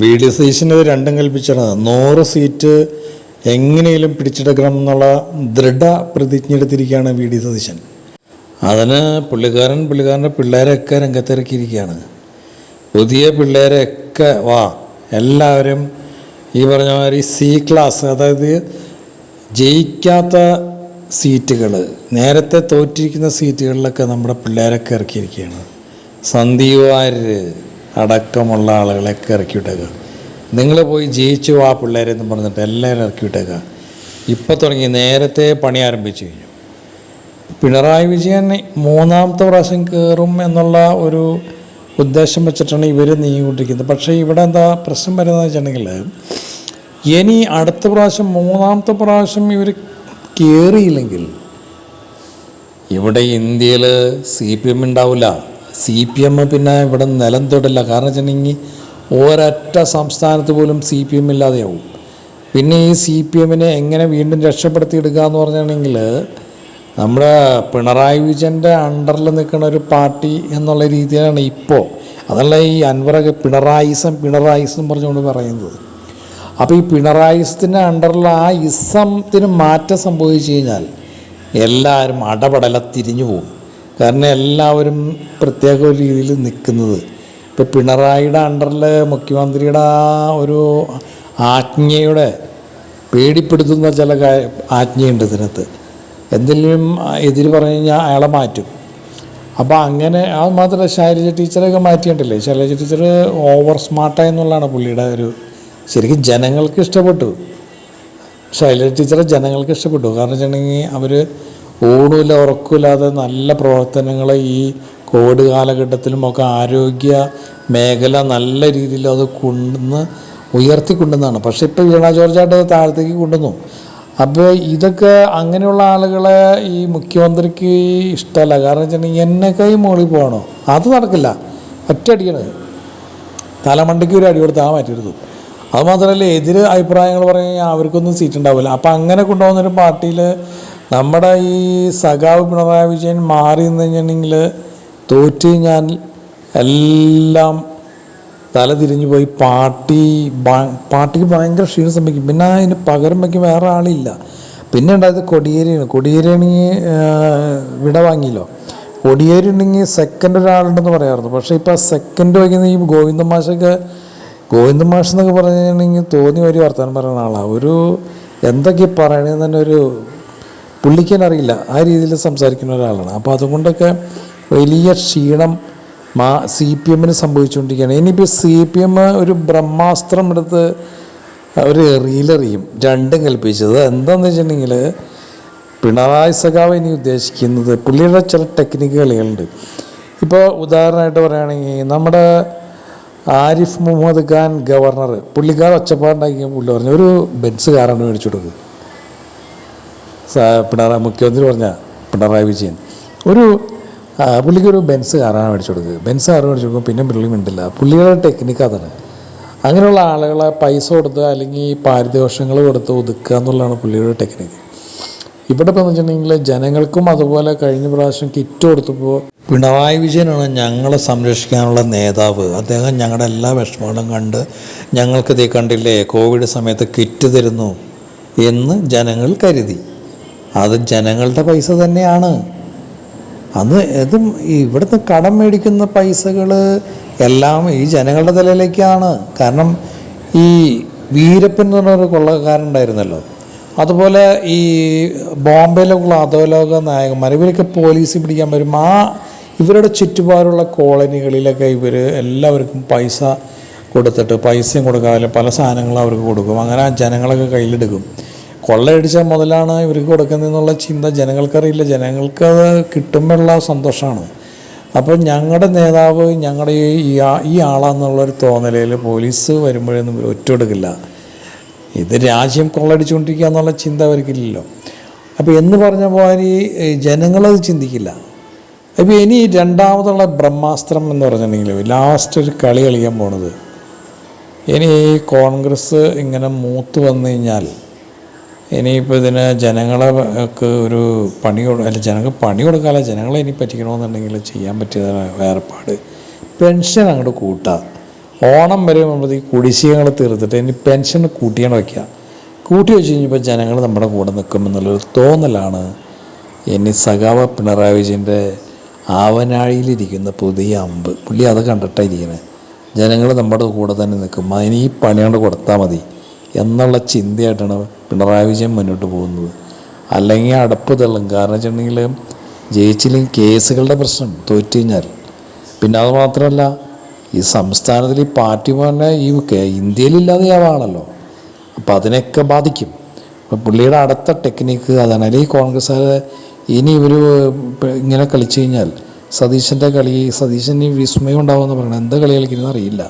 V D സതീശന് ഇത് രണ്ടും കൽപ്പിച്ചാണ്. നൂറ് സീറ്റ് എങ്ങനെയും പിടിച്ചെടുക്കണം എന്നുള്ള ദൃഢ പ്രതിജ്ഞ എടുത്തിരിക്കുകയാണ് വി ഡി സതീശൻ. അതിന് പുള്ളിക്കാരൻ പുള്ളിക്കാരന്റെ പിള്ളേരെയൊക്കെ രംഗത്തിറക്കിയിരിക്കുകയാണ്. പുതിയ പിള്ളേരെയൊക്കെ വാ എല്ലാവരും ഈ പറഞ്ഞ മാതിരി സി ക്ലാസ് അതായത് ജയിക്കാത്ത സീറ്റുകൾ നേരത്തെ തോറ്റിരിക്കുന്ന സീറ്റുകളിലൊക്കെ നമ്മുടെ പിള്ളേരൊക്കെ ഇറക്കിയിരിക്കുകയാണ്. സന്ദീപ് വാര്യർ അടക്കമുള്ള ആളുകളെയൊക്കെ ഇറക്കി വിട്ടേക്കുക നിങ്ങൾ പോയി ജയിച്ചു ആ പിള്ളേരെന്ന് പറഞ്ഞിട്ട് എല്ലാവരും ഇറക്കി വിട്ടേക്കുക ഇപ്പോൾ തുടങ്ങി നേരത്തെ പണി ആരംഭിച്ചു കഴിഞ്ഞു. പിണറായി വിജയൻ മൂന്നാമത്തെ പ്രാവശ്യം കയറും എന്നുള്ള ഒരു ഉദ്ദേശം വെച്ചിട്ടാണ് ഇവർ നീങ്ങിക്കൊണ്ടിരിക്കുന്നത്. പക്ഷേ ഇവിടെ എന്താ പ്രശ്നം വരുന്നത് വെച്ചിട്ടുണ്ടെങ്കിൽ ഇനി അടുത്ത പ്രാവശ്യം മൂന്നാമത്തെ പ്രാവശ്യം ഇവർ കയറിയില്ലെങ്കിൽ ഇവിടെ ഇന്ത്യയിൽ സി പി എം ഉണ്ടാവില്ല. സി പി എം പിന്നെ ഇവിടെ നിലം തൊടില്ല. കാരണം വെച്ചിട്ടുണ്ടെങ്കിൽ ഒരൊറ്റ സംസ്ഥാനത്ത് പോലും സി പി എം ഇല്ലാതെയാവും. പിന്നെ ഈ സി പി എമ്മിനെ എങ്ങനെ വീണ്ടും രക്ഷപ്പെടുത്തിയെടുക്കുക എന്ന് പറഞ്ഞാണെങ്കിൽ നമ്മുടെ പിണറായി വിജയന്റെ അണ്ടറിൽ നിൽക്കുന്ന ഒരു പാർട്ടി എന്നുള്ള രീതിയിലാണ് ഇപ്പോൾ അതല്ല ഈ അൻവറൊക്കെ പിണറായിസം പിണറായിസം പറഞ്ഞുകൊണ്ട് പറയുന്നത്. അപ്പോൾ ഈ പിണറായിസത്തിന്റെ അണ്ടറിൽ ആ ഇസത്തിന് മാറ്റം സംഭവിച്ചു കഴിഞ്ഞാൽ എല്ലാവരും അടപടല തിരിഞ്ഞു പോകും. കാരണം എല്ലാവരും പ്രത്യേക ഒരു രീതിയിൽ നിൽക്കുന്നത്. ഇപ്പോൾ പിണറായിയുടെ അണ്ടറിൽ മുഖ്യമന്ത്രിയുടെ ആ ഒരു ആജ്ഞയുടെ പേടിപ്പെടുത്തുന്ന ചില ആജ്ഞയുണ്ട് ഇതിനകത്ത്. എന്തെങ്കിലും എതിര് പറഞ്ഞു കഴിഞ്ഞാൽ അയാളെ മാറ്റും. അപ്പോൾ അങ്ങനെ അത് മാത്രമല്ല ശൈലജ ടീച്ചറൊക്കെ മാറ്റിയിട്ടില്ലേ? ശൈലജ ടീച്ചർ ഓവർ സ്മാർട്ടായി എന്നുള്ളതാണ് പുള്ളിയുടെ ഒരു ശരിക്കും ജനങ്ങൾക്ക് ഇഷ്ടപ്പെട്ടു. ശൈലജ ടീച്ചറെ ജനങ്ങൾക്ക് ഇഷ്ടപ്പെട്ടു. കാരണം വെച്ചിട്ടുണ്ടെങ്കിൽ അവർ ഊണുമില്ല ഉറക്കില്ലാതെ നല്ല പ്രവർത്തനങ്ങൾ ഈ കോവിഡ് കാലഘട്ടത്തിലും ഒക്കെ ആരോഗ്യ മേഖല നല്ല രീതിയിൽ അത് കൊണ്ടുവന്ന് ഉയർത്തിക്കൊണ്ടുവന്നാണ് പക്ഷെ ഇപ്പോൾ വീണ ജോർജായിട്ട് താഴത്തേക്ക് കൊണ്ടുവന്നു. അപ്പോൾ ഇതൊക്കെ അങ്ങനെയുള്ള ആളുകളെ ഈ മുഖ്യമന്ത്രിക്ക് ഇഷ്ടമല്ല. കാരണം വെച്ചിട്ടുണ്ടെങ്കിൽ കൈ മുകളിൽ പോകണോ? അത് നടക്കില്ല. ഒറ്റയടിയാണ്. തലമണ്ടയ്ക്ക് ഒരു അടി കൊടുത്താൽ മാറ്റരുത് അതുമാത്രമല്ല എതിര് അഭിപ്രായങ്ങൾ പറഞ്ഞാൽ അവർക്കൊന്നും സീറ്റ് ഉണ്ടാവില്ല. അപ്പം അങ്ങനെ കൊണ്ടുപോകുന്നൊരു പാർട്ടിയിൽ നമ്മുടെ ഈ സഖാവ് പിണറായി വിജയൻ മാറി നിന്ന് കഴിഞ്ഞിട്ടുണ്ടെങ്കിൽ തോറ്റ് ഞാൻ എല്ലാം തല തിരിഞ്ഞു പോയി പാർട്ടി പാർട്ടിക്ക് ഭയങ്കര ക്ഷീണം സംഭവിക്കും. പിന്നെ അതിന് പകരം വയ്ക്കും വേറെ ആളില്ല. പിന്നെ ഉണ്ടായത് കൊടിയേരിയാണ്. കൊടിയേരിയാണെങ്കിൽ വിട വാങ്ങിയല്ലോ. കൊടിയേരി ഉണ്ടെങ്കിൽ സെക്കൻഡ് ഒരാളുണ്ടെന്ന് പറയാറുണ്ട് പക്ഷേ ഇപ്പോൾ സെക്കൻഡ് വയ്ക്കുന്ന ഈ ഗോവിന്ദ മാഷൊക്കെ ഗോവിന്ദ മാഷ് പറഞ്ഞു കഴിഞ്ഞിട്ടുണ്ടെങ്കിൽ തോന്നി ഒരു വർത്തമാനം പറയുന്ന ആളാണ് ഒരു എന്തൊക്കെ പറയണതെന്ന് തന്നെ ഒരു പുള്ളിക്കാൻ അറിയില്ല ആ രീതിയിൽ സംസാരിക്കുന്ന ഒരാളാണ്. അപ്പോൾ അതുകൊണ്ടൊക്കെ വലിയ ക്ഷീണം മാ സി പി എമ്മിന് സംഭവിച്ചുകൊണ്ടിരിക്കുകയാണ്. ഇനിയിപ്പോൾ സി പി എം ഒരു ബ്രഹ്മാസ്ത്രം എടുത്ത് ഒരു എറിയിലെറിയും രണ്ടും കൽപ്പിച്ചത്. എന്താണെന്ന് വെച്ചിട്ടുണ്ടെങ്കിൽ പിണറായി സഖാവ് ഇനി ഉദ്ദേശിക്കുന്നത് പുള്ളിയുടെ ചില ടെക്നിക്ക് കളികളുണ്ട്. ഇപ്പോൾ ഉദാഹരണമായിട്ട് പറയുകയാണെങ്കിൽ നമ്മുടെ ആരിഫ് മുഹമ്മദ് ഖാൻ ഗവർണർ പുള്ളിക്കാർ ഒച്ചപ്പാടുണ്ടാക്കിയ പുള്ളി പറഞ്ഞു ഒരു ബെൻസ് കാറാണ് മേടിച്ചു കൊടുക്കുക സ- പിണറായി മുഖ്യമന്ത്രി പറഞ്ഞ പിണറായി വിജയൻ ഒരു പുള്ളിക്കൊരു ബെൻസ് കാറാണ് മേടിച്ചു കൊടുക്കുക. ബെൻസ് കാർ മേടിച്ചു കൊടുക്കും പിന്നെ പുള്ളി മിണ്ടില്ല. പുള്ളിയുടെ ടെക്നിക്ക് അതാണ്. അങ്ങനെയുള്ള ആളുകളെ പൈസ കൊടുത്ത് അല്ലെങ്കിൽ പാരിതോഷങ്ങൾ കൊടുത്ത് ഒതുക്കുക എന്നുള്ളതാണ് പുള്ളിയുടെ ടെക്നിക്ക് ഇവിടെ ഇപ്പോൾ വെച്ചിട്ടുണ്ടെങ്കിൽ ജനങ്ങൾക്കും അതുപോലെ കഴിഞ്ഞ പ്രാവശ്യം കിറ്റ് കൊടുത്തപ്പോൾ പിണറായി വിജയനാണ് ഞങ്ങളെ സംരക്ഷിക്കാനുള്ള നേതാവ്. അദ്ദേഹം ഞങ്ങളുടെ എല്ലാ വിഷമങ്ങളും കണ്ട് ഞങ്ങൾക്ക് കണ്ടില്ലേ കോവിഡ് സമയത്ത് കിറ്റ് തരുന്നു എന്ന് ജനങ്ങൾ കരുതി. അത് ജനങ്ങളുടെ പൈസ തന്നെയാണ്. അന്ന് ഇതും ഇവിടുന്ന് കടം മേടിക്കുന്ന പൈസകൾ എല്ലാം ഈ ജനങ്ങളുടെ തലയിലേക്കാണ്. കാരണം ഈ വീരപ്പൻ എന്ന് പറഞ്ഞൊരു കൊള്ളക്കാരുണ്ടായിരുന്നല്ലോ അതുപോലെ ഈ ബോംബെയിലുള്ള അധോലോക നായകന്മാർ ഇവരൊക്കെ പോലീസ് പിടിക്കാൻ വരും. ആ ഇവരുടെ ചുറ്റുപാടുള്ള കോളനികളിലൊക്കെ ഇവർ എല്ലാവർക്കും പൈസ കൊടുത്തിട്ട് പൈസയും കൊടുക്കാതെ പല സാധനങ്ങളും അവർക്ക് കൊടുക്കും. അങ്ങനെ ജനങ്ങളൊക്കെ കയ്യിലെടുക്കും. കൊള്ളയടിച്ച മുതലാണ് ഇവർക്ക് കൊടുക്കുന്നതെന്നുള്ള ചിന്ത ജനങ്ങൾക്കറിയില്ല. ജനങ്ങൾക്ക് അത് കിട്ടുമ്പോഴുള്ള സന്തോഷമാണ്. അപ്പോൾ ഞങ്ങളുടെ നേതാവ് ഞങ്ങളുടെ ഈ ഈ ആളാന്നുള്ളൊരു തോന്നലയിൽ പോലീസ് വരുമ്പോഴൊന്നും ഒറ്റെടുക്കില്ല ഇത് രാജ്യം കൊള്ളടിച്ചുകൊണ്ടിരിക്കുക എന്നുള്ള ചിന്ത അവർക്കില്ലല്ലോ. അപ്പോൾ എന്ന് പറഞ്ഞ പോലെ ജനങ്ങളത് ചിന്തിക്കില്ല. അപ്പോൾ ഇനി രണ്ടാമതുള്ള ബ്രഹ്മാസ്ത്രം എന്ന് പറഞ്ഞിട്ടുണ്ടെങ്കിൽ ലാസ്റ്റ് ഒരു കളി കളിക്കാൻ പോണത്. ഇനി കോൺഗ്രസ് ഇങ്ങനെ മൂത്ത് വന്നു കഴിഞ്ഞാൽ ഇനിയിപ്പോൾ ഇതിന് ജനങ്ങളെ ഒക്കെ ഒരു പണി അല്ല ജനങ്ങൾക്ക് പണി കൊടുക്കാതെ ജനങ്ങളെ ഇനി പറ്റിക്കണമെന്നുണ്ടെങ്കിൽ ചെയ്യാൻ പറ്റിയ വേർപാട്. പെൻഷൻ അങ്ങോട്ട് കൂട്ടുക ഓണം വരെ ഈ കുടിശ്ശികകൾ തീർത്തിട്ട് ഇനി പെൻഷൻ കൂട്ടിയാണ് വയ്ക്കുക കൂട്ടി വെച്ച് കഴിഞ്ഞപ്പോൾ ജനങ്ങൾ നമ്മുടെ കൂടെ നിൽക്കുമെന്നുള്ളൊരു തോന്നലാണ് ഇനി സഖാവ പിണറായി വിജയന്റെ ആവനാഴിയിലിരിക്കുന്ന പുതിയ അമ്പ്. പുള്ളി അത് കണ്ടിട്ടാണ് ഇരിക്കുന്നത് ജനങ്ങൾ നമ്മുടെ കൂടെ തന്നെ നിൽക്കും. അതിന് ഈ പണിയോണ്ട് കൊടുത്താൽ മതി. എന്നുള്ള ചിന്തയായിട്ടാണ് പിണറായി വിജയൻ മുന്നോട്ട് പോകുന്നത്. അല്ലെങ്കിൽ അടപ്പ് തള്ളും. കാരണം വെച്ചിട്ടുണ്ടെങ്കിൽ ജയിച്ചില്ലെങ്കിൽ കേസുകളുടെ പ്രശ്നം തോറ്റു കഴിഞ്ഞാൽ. പിന്നെ അത് മാത്രമല്ല ഈ സംസ്ഥാനത്തിൽ ഈ പാർട്ടി പോലെ ഈ ഇന്ത്യയിലില്ലാതെ ആവാണല്ലോ അപ്പോൾ അതിനെയൊക്കെ ബാധിക്കും. അപ്പോൾ പുള്ളിയുടെ അടുത്ത ടെക്നിക്ക് അതാണ്. അല്ലെങ്കിൽ കോൺഗ്രസ്സുകാർ ഇനി ഇവർ ഇങ്ങനെ കളിച്ചു കഴിഞ്ഞാൽ സതീശന്റെ കളി സതീശന് വിസ്മയം ഉണ്ടാവുമെന്ന് പറയണം എന്താ കളി കളിക്കുന്നത് അറിയില്ല.